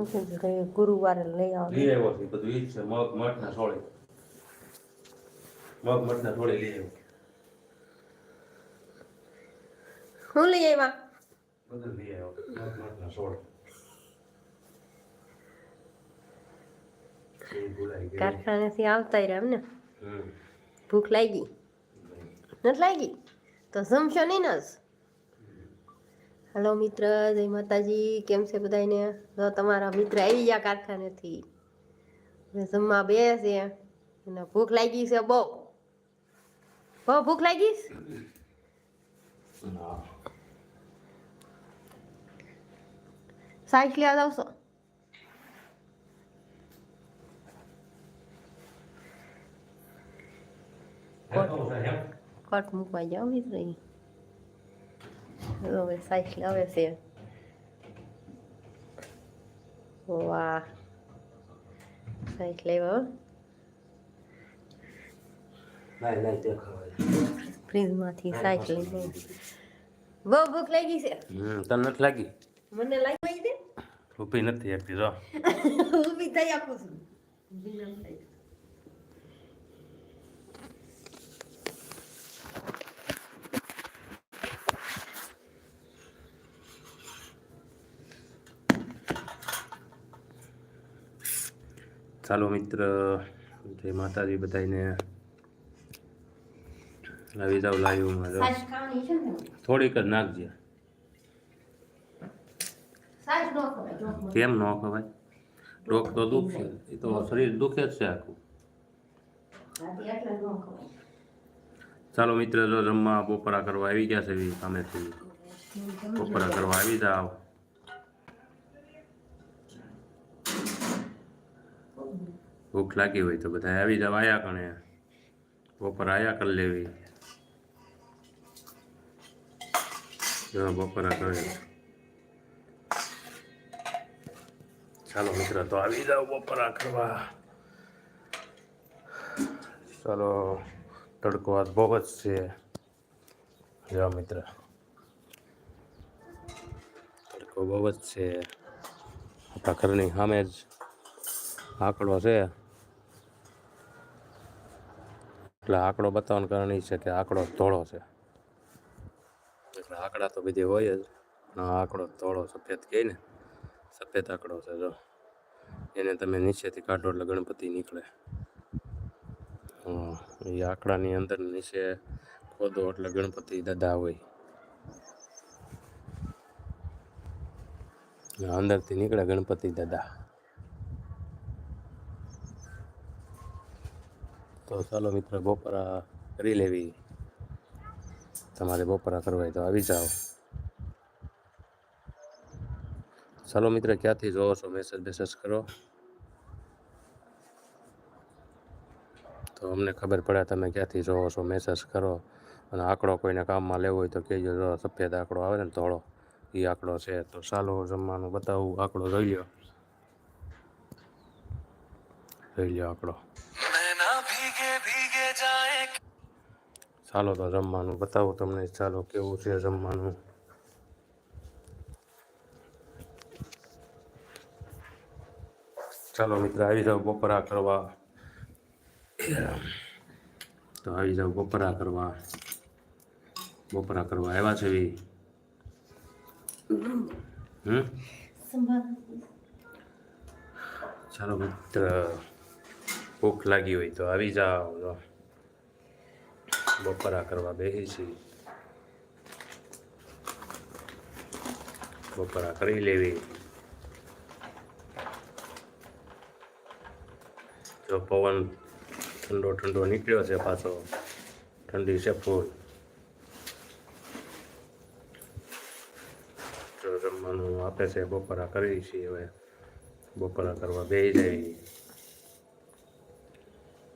નથી છે ગુરુવારે લઈ આવો લઈ આવ્યો છે બધું એ જ છે મગ મઠના સોળે મગ મઠના સોળે લઈ આવ્યો. હું લઈ આવ્યા? બધું લઈ આવ્યો મગ મઠના સોળે કારખાનેથી આવતા રહ્યા એમને ભૂખ લાગી? નથી લાગી? તો જમશો નહીં ને જ હલો મિત્ર જય માતાજી કેમ છે બધાને તો તમારા મિત્ર આવી ગયા કારખાનેથી. જમવા બે છે અને ભૂખ લાગી છે બહુ. બહુ ભૂખ લાગી સાઈક લેવા જાવ છો? કટ મૂકવા જાવ મિત્ર ઈ. હવે સાઈઠ લાવે છે વાહ સાઈઠ લેવા. નહીં નહીં તે ખવાય ફ્રીજમાંથી લઈને બહુ ભૂખ લાગી છે હમ તને નથી લાગી મને લાગી દે ઊભી નથી આપી જો ઊભી થઈ આપું છું ચાલો મિત્ર જય માતાજી બધાને લાવી જાવ લાઈવમાં થોડીક જ નાખજે. કેમ ન ખવાય? ડોક તો દુખશે એ તો શરીર દુખે જ છે આખું. ચાલો મિત્ર જો જમવા બપોરા કરવા આવી ગયા છે સામેથી. બપોરા કરવા આવી જાવ ભૂખ લાગી હોય તો બધા આવી જાવ આયા કણે. બપોર આયા કરી લેવી. જો બપોરા કરે. ચાલો મિત્ર, તો આવી જાવ બપોરા કરવા. ચાલો, તડકો આજ બહુ જ છે. જો મિત્ર. તડકો બહુ જ છે. આપણા ઘરની સામે જ આંકડો છે. એટલે આંકડો બતાવવાનું કારણ એ છે કે આંકડો ધોળો છે. એટલે આંકડા તો બધી હોય જ, પણ આંકડો ધોળો સફેદ કહે ને, સફેદ આંકડો છે જો. એને તમે નીચેથી કાઢો એટલે ગણપતિ નીકળે. એ આંકડાની અંદર નીચે ખોદો એટલે ગણપતિ દાદા હોય. અંદરથી નીકળે ગણપતિ દાદા. તો ચાલો મિત્ર, બપોરા કરી લેવી. તમારે બપોરા કરવા હોય તો આવી જાઓ. ચાલો મિત્ર, ક્યાંથી જોવો છો? મેસેજ બેસેજ કરો. તો અમને ખબર પડે તમે ક્યાંથી જોવો છો? મેસેજ કરો. અને આંકડો કોઈને કામમાં લેવો હોય તો કહેજો, જો સફેદ આંકડો આવે ને ધોળો. એ આંકડો છે. તો ચાલો જમવાનું બતાવું. આંકડો જોઈ લ્યો. જોઈ લ્યો આંકડો. ચાલો તો જમવાનું બતાવું તમને. ચાલો, કેવું છે જમવાનું? ચાલો મિત્ર, આવી જાઓ બપરા કરવા. તો આવી જાઓ બપરા કરવા. બપરા કરવા આવ્યા છે હમ? ચાલો મિત્ર, ભૂખ લાગી હોય તો આવી જાઓ. બપોરા કરવા બેસી છીએ બપોરા કરી લેવી. જો પવન ઠંડો ઠંડો નીકળ્યો છે પાછો, ઠંડી છે ફૂલ. જો જમવાનું આપે છે, બપોરા કરી છીએ હવે. બપોરા કરવા બે જાય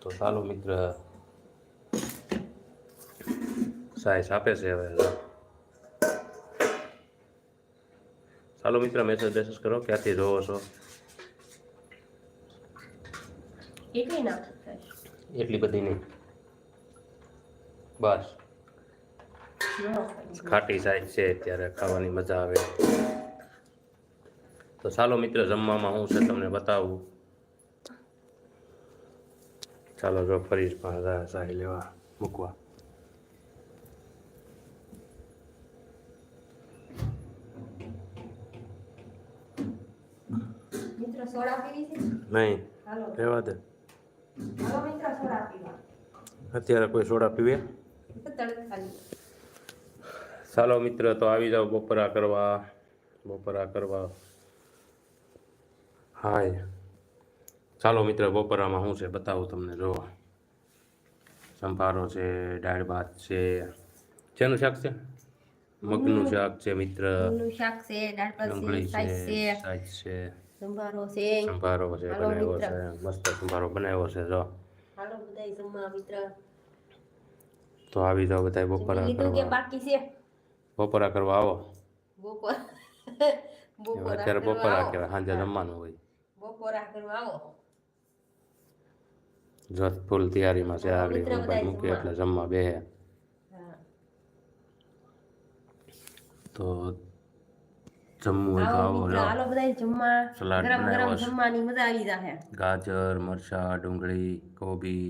તો ચાલો મિત્ર સાઈસ આપે છે હવે ચાલો મિત્ર મેસેજ મેસેજ કરો ક્યાંથી જોવો છો? એટલી બધી નહીં. બસ. ખાટી સાઈઝ છે ત્યારે ખાવાની મજા આવે. તો ચાલો મિત્ર જમવામાં હું છે તમને બતાવું. ચાલો જો ફરી સાહી લેવા મૂકવા. મિત્ર સોડા પીવી છે? નહીં. હાલો. રહેવા દે. હાલો મિત્ર સોડા પીવા અત્યારે કોઈ સોડા પીવે ચાલો મિત્ર તો આવી જાઓ બપોરા કરવા. બપોરા કરવા. હાય. ચાલો મિત્ર બપોરામાં શું છે બતાવું તમને જો સંભારો છે દાળ ભાત છે. શેનું શાક છે? મગનું શાક છે મિત્ર. નું શાક છે દાળ ભાત છે છે. સંભારો છે. સંભારો છે બનાવ્યો છે. મસ્ત સંભારો બનાવ્યો છે જો. હાલો બધાય જમવા મિત્ર. તો આવી જાઓ બધા બપોરા કે કરવા. બાકી છે. બપોરા કરવા આવો. બપોર. બપોરા અત્યારે બપોરા. કહેવાય સાંજે જમવાનું હોય. બપોરા કરવા આવો. જો ફૂલ તૈયારીમાં છે આગળ મૂકી એટલે જમવા બેહે. તો જમવું હોય તો આવો હાલો બધાય જમવા. સલાડ ગરમ ગરમ. જમવાની મજા આવી જાહે ગાજર મરચા ડુંગળી કોબી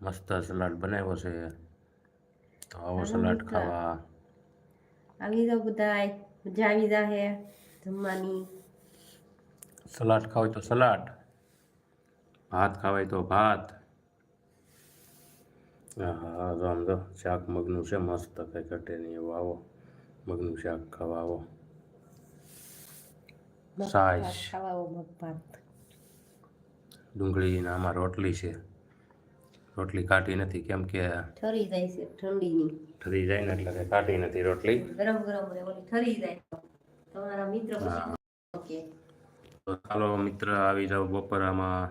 મસ્ત સલાડ બનાવ્યો છે. તો આવો સલાડ. ખાવા. આવી જાવ બધાય. મજા આવી જાહે જમવાની. સલાડ ખાવ તો સલાડ. ભાત ખાવાય તો ભાત. હા આમ જો શાક મગનું છે મસ્ત કંઈ ઘટે નહીં એવું આવો. મગનું શાક ખાવા આવો. મગ સાઈઝ. ભાત ખાવા આવો મગ ભાત ડુંગળી ને આમાં રોટલી છે. રોટલી કાઢી નથી કેમ કે ઠરી જાય છે ઠંડીની. ઠરી જાય ને એટલે કાઢી નથી રોટલી. ગરમ ગરમ રહે ઓલી ઠરી જાય. તમારા મિત્ર હા. પછી કે? તો ચાલો મિત્ર આવી જાવ બપોરામાં.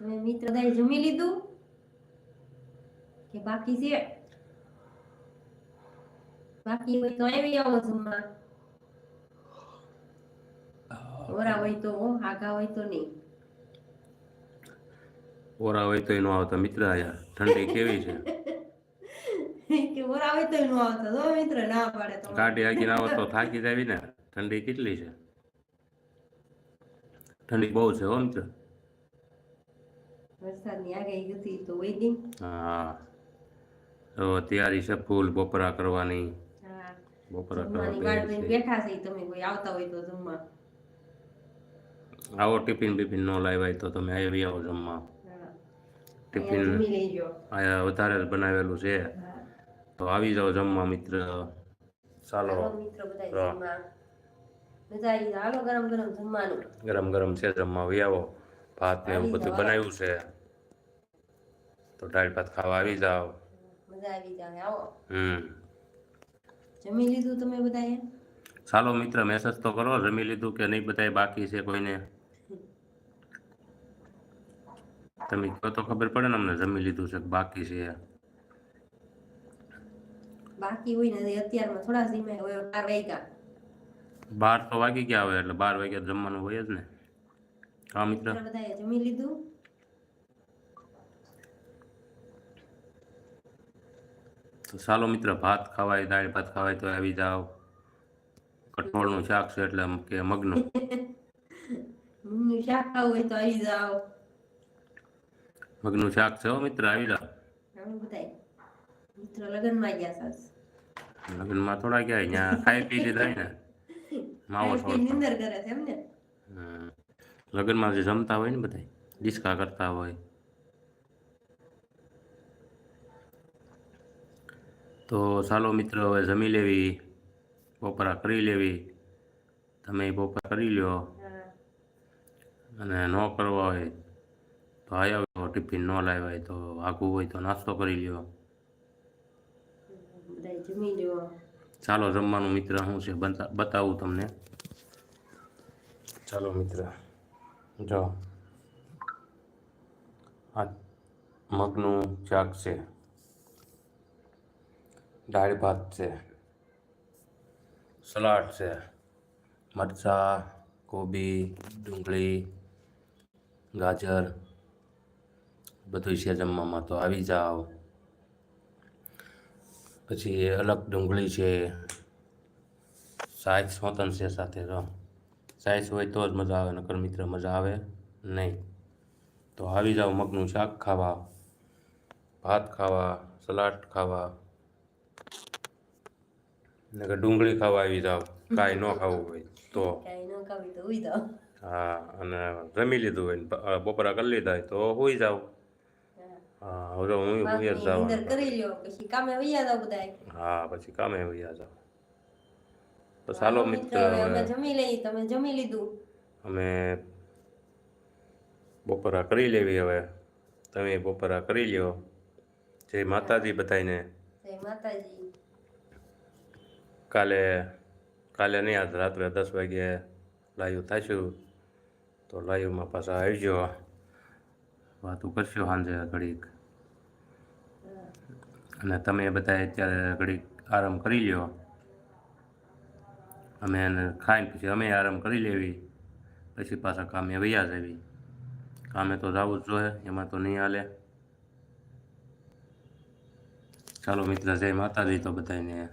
તમે મિત્ર બધાય જમી લીધું? કે બાકી છે? બાકી હોય તો આવી આવો જમવા. ઓરા હોય તો હો, હાગા હોય તો નહીં. ઓરા હોય તો એનો આવતા મિત્ર આયા. ઠંડી કેવી છે? કે ઓરા હોય તો એનો આવતા. જો મિત્ર ના પાડે તો. કાઢી આગી ના આવતો થાકી જાવી ને. ઠંડી કેટલી છે? ઠંડી બહુ છે હો મિત્ર. વરસાદની આગાહી હતી તો વેડિંગ હા. તો તૈયારી છે ફૂલ બપોરા કરવાની. બપરા બપોરા કરવા જમવાની વાટ જોઈને બેસી બેઠા છે તમે કોઈ આવતા હોય તો જમવા. આવો ટિફિન બિફિન ન લાવ્યા તો તમે આવી આવો જમવા. ટિફિન વધારે બનાવેલું છે. તો આવી જાઓ જમવા મિત્ર. ચાલો. ગરમ ગરમ છે જમવા. આવી આવો. ભાત ને એવું બધું બનાવ્યું છે. તો દાળ ભાત ખાવા આવી જાઓ. મજા આવી જાવ આવો. હમ. જમી લીધું તમે બધાએ ચાલો મિત્ર મેસેજ તો કરો. જમી લીધું કે નહીં બધાય બાકી છે કોઈને? તમે કહો તો ખબર પડે ને અમને જમી લીધું છે બાકી છે બાકી હોય ને અત્યારમાં થોડા સમય હોય બાર વાગ્યા. બાર તો વાગી ગયા હોય એટલે બાર વાગ્યા જમવાનું હોય જ ને. હા મિત્ર? બધાએ જમી લીધું. તો ચાલો મિત્ર ભાત ખવાય દાળ ભાત ખવાય તો આવી જાઓ. કઠોળનું શાક છે એટલે કે મગનું શાક ખાવું હોય તો આવી જાઓ. મગનું શાક છે મિત્ર આવી બધાએ મિત્ર લગ્નમાં ગયા સાસ. લગ્નમાં થોડા ગયા અહીંયા ખાઈ પી લીધા ને. માવો થોડો નિંદર કરે છે એમ ને. લગ્નમાં જે જમતા હોય ને બધા ડિસ્કા કરતા હોય. તો ચાલો મિત્રો હવે જમી લેવી બપોરા કરી લેવી. તમે બપોરા કરી લ્યો. અને ન કરવા હોય તો આવ્યો ટિફિન ન લાવ્યા હોય તો આખું હોય તો નાસ્તો કરી લ્યો ચાલો જમવાનું મિત્ર શું છે બતાવું તમને ચાલો મિત્ર જો આ મગનું શાક છે દાળ ભાત છે સલાડ છે મરચાં કોબી ડુંગળી ગાજર બધું છે જમવામાં તો આવી જાઓ. પછી અલગ ડુંગળી છે. શાક સ્વતંત્ર છે સાથે તો. સાઈઝ હોય તો જ મજા આવે નકર મિત્ર મજા આવે નહીં. તો આવી જાઓ મગનું શાક ખાવા ભાત ખાવા સલાડ ખાવા. નકર ડુંગળી ખાવા આવી જાઓ. કાંઈ ન ખાવું હોય તો. જાઓ. હા અને જમી લીધું હોય બપોરા કરી લીધા હોય તો હોઈ જાવ હા હવે હું હોઈ જ જાવ નીંદર કરી લ્યો પછી કામે વૈયા જાવ બધાય. હા પછી કામે વયા જાવ તો ચાલો મિત્ર અમે જમી લઈ તમે જમી લીધું. અમે બપોરા કરી લેવી હવે. તમે બપોરા કરી લ્યો. જય માતાજી બધાને જય માતાજી. કાલે કાલે નહીં આજ રાત્રે દસ વાગે લાઈવ થશું તો લાઈવમાં પાછા આવજો. વાતું કરશું સાંજે ઘડીક? અને તમે બધા અત્યારે ઘડીક આરામ કરી લ્યો. અમે એને ખાઈને પછી અમે આરામ કરી લેવી. પછી પાછા કામે વૈયા જવી. કામે તો જવું જ જોઈએ, એમાં તો નહીં હાલે. ચાલો મિત્ર, જય માતાજી તો બધાને